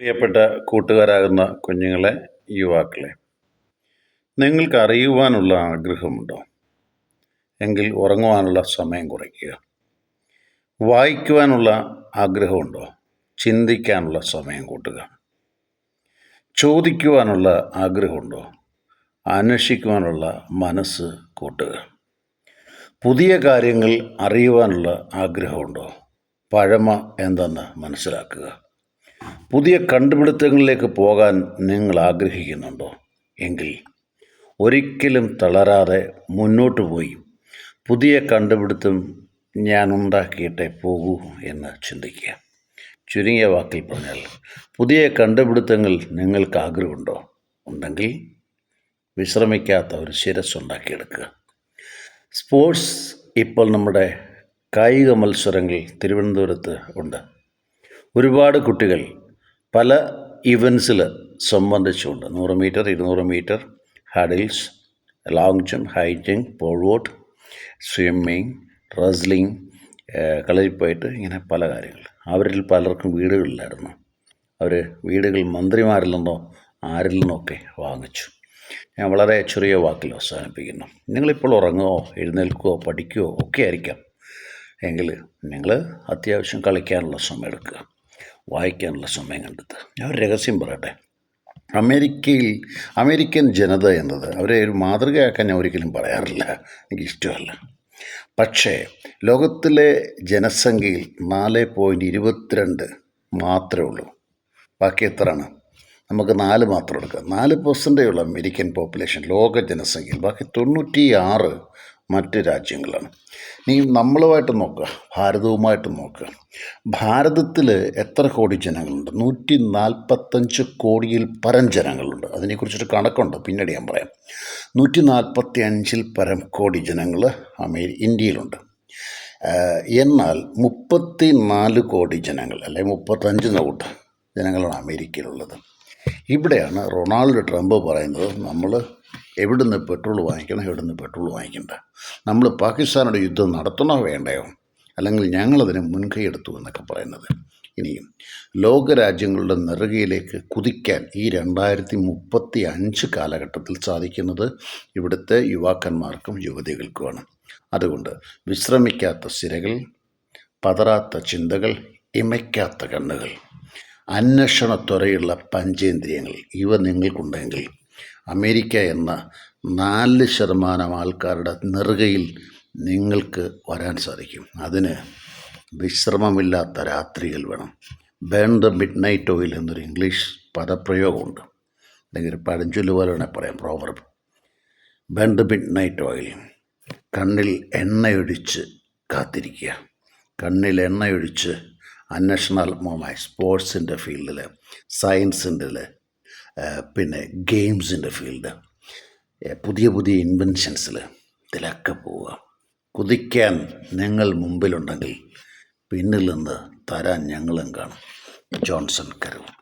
പ്രിയപ്പെട്ട കൂട്ടുകാരാകുന്ന കുഞ്ഞുങ്ങളെ യുവാക്കളെ നിങ്ങൾക്ക് അറിയുവാനുള്ള ആഗ്രഹമുണ്ടോ? എങ്കിൽ ഉറങ്ങുവാനുള്ള സമയം കുറയ്ക്കുക. വായിക്കുവാനുള്ള ആഗ്രഹമുണ്ടോ? ചിന്തിക്കാനുള്ള സമയം കൂട്ടുക. ചോദിക്കുവാനുള്ള ആഗ്രഹമുണ്ടോ? അന്വേഷിക്കുവാനുള്ള മനസ്സ് കൂട്ടുക. പുതിയ കാര്യങ്ങൾ അറിയുവാനുള്ള ആഗ്രഹമുണ്ടോ? പഴമ എന്തെന്ന് മനസ്സിലാക്കുക. പുതിയ കണ്ടുപിടുത്തങ്ങളിലേക്ക് പോകാൻ നിങ്ങൾ ആഗ്രഹിക്കുന്നുണ്ടോ? എങ്കിൽ ഒരിക്കലും തളരാതെ മുന്നോട്ട് പോയി. പുതിയ കണ്ടുപിടുത്തം ഞാൻ ഉണ്ടാക്കിയിട്ടേ പോകൂ എന്ന് ചിന്തിക്കുക. ചുരുങ്ങിയ വാക്കിൽ പറഞ്ഞാൽ പുതിയ കണ്ടുപിടുത്തങ്ങൾ നിങ്ങൾക്ക് ആഗ്രഹമുണ്ടോ? ഉണ്ടെങ്കിൽ വിശ്രമിക്കാത്ത ഒരു ശിരസ് ഉണ്ടാക്കിയെടുക്കുക സ്പോർട്സ് ഇപ്പോൾ നമ്മുടെ കായിക മത്സരങ്ങൾ തിരുവനന്തപുരത്ത് ഉണ്ട്. ഒരുപാട് കുട്ടികൾ പല ഇവൻസിൽ സംബന്ധിച്ചുകൊണ്ട് നൂറ് മീറ്റർ ഇരുന്നൂറ് metre hurdles long jump high jump pole vault swimming wrestling കളരിപ്പോയിട്ട് ഇങ്ങനെ പല കാര്യങ്ങൾ. അവരിൽ പലർക്കും വീടുകളിലായിരുന്നു അവർ വീടുകൾ മന്ത്രിമാരിൽ നിന്നോ ആരിൽ നിന്നൊക്കെ വാങ്ങിച്ചു. ഞാൻ വളരെ ചെറിയ വാക്കിൽ അവസാനിപ്പിക്കുന്നു. നിങ്ങളിപ്പോൾ ഉറങ്ങുകയോ എഴുന്നേൽക്കുകയോ പഠിക്കുകയോ ഒക്കെ ആയിരിക്കാം. എങ്കിൽ നിങ്ങൾ അത്യാവശ്യം കളിക്കാനുള്ള സമയം എടുക്കുക. വായിക്കാനുള്ള സമയം കണ്ടെത്തുക ഞാൻ ഒരു രഹസ്യം പറയട്ടെ. അമേരിക്കയിൽ അമേരിക്കൻ ജനത എന്നത് അവരെ ഒരു മാതൃകയാക്കാൻ ഞാൻ ഒരിക്കലും പറയാറില്ല. എനിക്കിഷ്ടമല്ല പക്ഷേ ലോകത്തിലെ ജനസംഖ്യയിൽ നാല് പോയിന്റ് ഇരുപത്തിരണ്ട് മാത്രമേ ഉള്ളൂ. ബാക്കി എത്രയാണ്? നമുക്ക് നാല് മാത്രം എടുക്കാം. നാല് പെർസെന്റേ ഉള്ളൂ അമേരിക്കൻ പോപ്പുലേഷൻ ലോക ജനസംഖ്യയിൽ. ബാക്കി തൊണ്ണൂറ്റി ആറ് മറ്റ് രാജ്യങ്ങളാണ്. ഇനി നമ്മളുമായിട്ട് നോക്കുക ഭാരതവുമായിട്ട് നോക്കുക. ഭാരതത്തിൽ എത്ര കോടി ജനങ്ങളുണ്ട്? നൂറ്റി നാൽപ്പത്തഞ്ച് കോടിയിൽ പരം ജനങ്ങളുണ്ട്. അതിനെക്കുറിച്ചൊരു കണക്കുണ്ട്. പിന്നീട് ഞാൻ പറയാം. നൂറ്റി നാൽപ്പത്തി അഞ്ചിൽ പരം കോടി ജനങ്ങൾ അമേരി ഇന്ത്യയിലുണ്ട്. എന്നാൽ മുപ്പത്തി നാല് കോടി ജനങ്ങൾ അല്ലെ മുപ്പത്തഞ്ച് നോട്ട് ജനങ്ങളാണ് അമേരിക്കയിലുള്ളത്. ഇവിടെയാണ് റൊണാൾഡ് ട്രംപ് പറയുന്നത് നമ്മൾ എവിടുന്ന് പെട്രോൾ വാങ്ങിക്കണം എവിടുന്ന് പെട്രോൾ വാങ്ങിക്കണ്ട. നമ്മൾ പാകിസ്ഥാനോട് യുദ്ധം നടത്തണോ വേണ്ടയോ? അല്ലെങ്കിൽ ഞങ്ങളതിന് മുൻകൈ എടുത്തു എന്നൊക്കെ പറയുന്നത്. ഇനിയും ലോകരാജ്യങ്ങളുടെ നെറുകയിലേക്ക് കുതിക്കാൻ ഈ രണ്ടായിരത്തി മുപ്പത്തി അഞ്ച് കാലഘട്ടത്തിൽ സാധിക്കുന്നത് ഇവിടുത്തെ യുവാക്കന്മാർക്കും യുവതികൾക്കുമാണ്. അതുകൊണ്ട് വിശ്രമിക്കാത്ത സിരകൾ പതറാത്ത ചിന്തകൾ ഇമയ്ക്കാത്ത കണ്ണുകൾ അന്വേഷണത്വരയുള്ള പഞ്ചേന്ദ്രിയങ്ങൾ ഇവ നിങ്ങൾക്കുണ്ടെങ്കിൽ അമേരിക്ക എന്ന നാല് ശതമാനം ആൾക്കാരുടെ നെറുകയിൽ നിങ്ങൾക്ക് വരാൻ സാധിക്കും. അതിന് വിശ്രമമില്ലാത്ത രാത്രികൾ വേണം. Burn the midnight oil എന്നൊരു ഇംഗ്ലീഷ് പദപ്രയോഗമുണ്ട്. അല്ലെങ്കിൽ പഴഞ്ചൊല്ല് പോലെ വേണേൽ പറയാം proverb burn the midnight oil കണ്ണിൽ എണ്ണയൊഴിച്ച് കാത്തിരിക്കുക. കണ്ണിൽ എണ്ണയൊഴിച്ച് അന്വേഷണാത്മകമായി സ്പോർട്സിന്റെ ഫീൽഡിൽ സയൻസിന്റെ പിന്നെ ഗെയിംസിന്റെ ഫീൽഡ്. പുതിയ പുതിയ ഇൻവെൻഷൻസിൽ ഇതിലൊക്കെ പോവുക. കുതിക്കാൻ നിങ്ങൾ മുമ്പിലുണ്ടെങ്കിൽ പിന്നിൽ നിന്ന് തരാൻ ഞങ്ങളും കാണും. ജോൺസൺ കരൂർ.